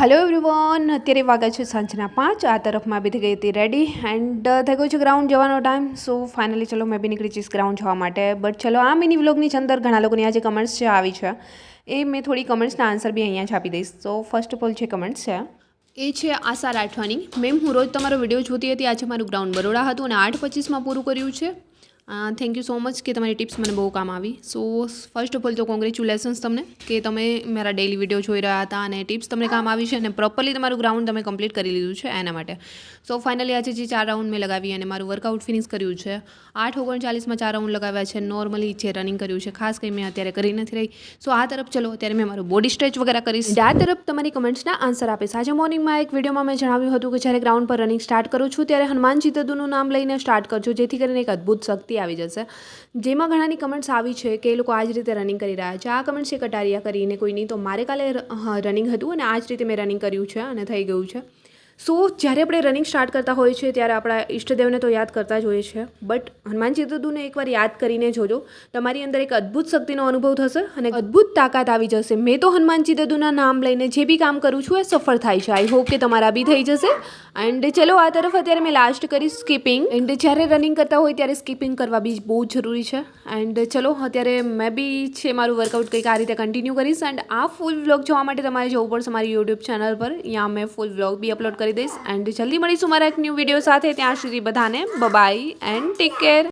Hello everyone અત્યારે વાગ્યા છે સાંજના પાંચ. આ તરફમાં બી થઈ ગઈ હતી રેડી એન્ડ થઈ ગયું છે ગ્રાઉન્ડ જવાનો ટાઈમ સો ફાઇનલી ચલો મેં બી નીકળી જઈશ ગ્રાઉન્ડ જવા માટે. બટ ચલો આ મિની વ્લોગની અંદર ઘણા લોકોની આજે કમેન્ટ્સ છે, આવી છે. એ મેં થોડી કમેન્ટ્સના આન્સર બી અહીંયા જ આપી દઈશ. તો ફર્સ્ટ ઓફ ઓલ જે કમેન્ટ્સ છે, એ છે આશા રાઠવાની. મેમ હું રોજ તમારો વીડિયો જોતી હતી. આજે મારું ગ્રાઉન્ડ બરોડા હતું અને આઠ પચીસમાં પૂરું કર્યું છે. થેન્ક યુ સો મચ કે તમારી ટિપ્સ મને બહુ કામ આવી. સો ફર્સ્ટ ઓફ ઓલ તો કોંગ્રેચ્યુલેશન્સ તમને કે તમે મારા ડેલી વીડિયો જોઈ રહ્યા હતા અને ટિપ્સ તમને કામ આવી છે અને પ્રોપરલી તમારું ગ્રાઉન્ડ તમે કમ્પ્લીટ કરી લીધું છે એના માટે. સો ફાઇનલી આજે જે ચાર રાઉન્ડ મેં લગાવી અને મારું વર્કઆઉટ ફિનિશ કર્યું છે. આઠ ઓગણચાલીસમાં ચાર રાઉન્ડ લગાવ્યા છે. નોર્મલી જે રનિંગ કર્યું છે, ખાસ કંઈ મેં અત્યારે કરી નથી રહી. સો આ તરફ ચલો, અત્યારે મેં મારું બોડી સ્ટ્રેચ વગેરે કરીશ. આ તરફ તમારી કમેન્ટ્સના આન્સર આપીશ. આજે મોર્નિંગમાં એક વિડીયોમાં મેં જણાવ્યું હતું કે જ્યારે ગ્રાઉન્ડ પર રનિંગ સ્ટાર્ટ કરું છું, ત્યારે હનુમાનજી દદુનું નામ લઈને સ્ટાર્ટ કરજો, જેથી કરીને એક અદ્ભુત શક્તિ આવી જશે. જેમાં ઘણાની કમેન્ટ્સ આવી છે કે એ લોકો આ જ રીતે રનિંગ કરી રહ્યા છે. આ કમેન્ટ્સ છે કટારિયા કરીને કોઈની. તો મારે કાલે રનિંગ હતું અને આ જ રીતે મેં રનિંગ કર્યું છે અને થઈ ગયું છે. સો જ્યારે આપણે રનિંગ સ્ટાર્ટ કરતા હોઈએ છીએ ત્યારે આપણા ઈષ્ટદેવને તો યાદ કરતા જ હોઈએ છીએ. બટ હનુમાનજી દુદુને એકવાર યાદ કરીને જોજો. તમારી અંદર એક અદ્ભુત શક્તિનો અનુભવ થશે અને અદ્ભુત તાકાત આવી જશે. મેં તો હનુમાનજી દદુના નામ લઈને જે બી કામ કરું છું, એ સફળ થાય છે. આઈ હોપ કે તમારા બી થઈ જશે. એન્ડ ચલો, આ તરફ અત્યારે મેં લાસ્ટ કરી સ્કીપિંગ એન્ડ જ્યારે રનિંગ કરતા હોય, ત્યારે સ્કીપિંગ કરવા બી બહુ જરૂરી છે. એન્ડ ચલો, અત્યારે મેં બી છે મારું વર્કઆઉટ કંઈક આ રીતે કન્ટિન્યુ કરીશ. એન્ડ આ ફૂલ વ્લોગ જોવા માટે તમારે જવું પડશે મારી યુટ્યુબ ચેનલ પર. ત્યાં મેં ફૂલ વ્લોગ બી અપલોડ કરી દઈશ. એન્ડ જલ્દી મળીશું મારા એક ન્યૂ વીડિયો સાથે. ત્યાં સુધી બધાને બબાઈ એન્ડ ટેક કેર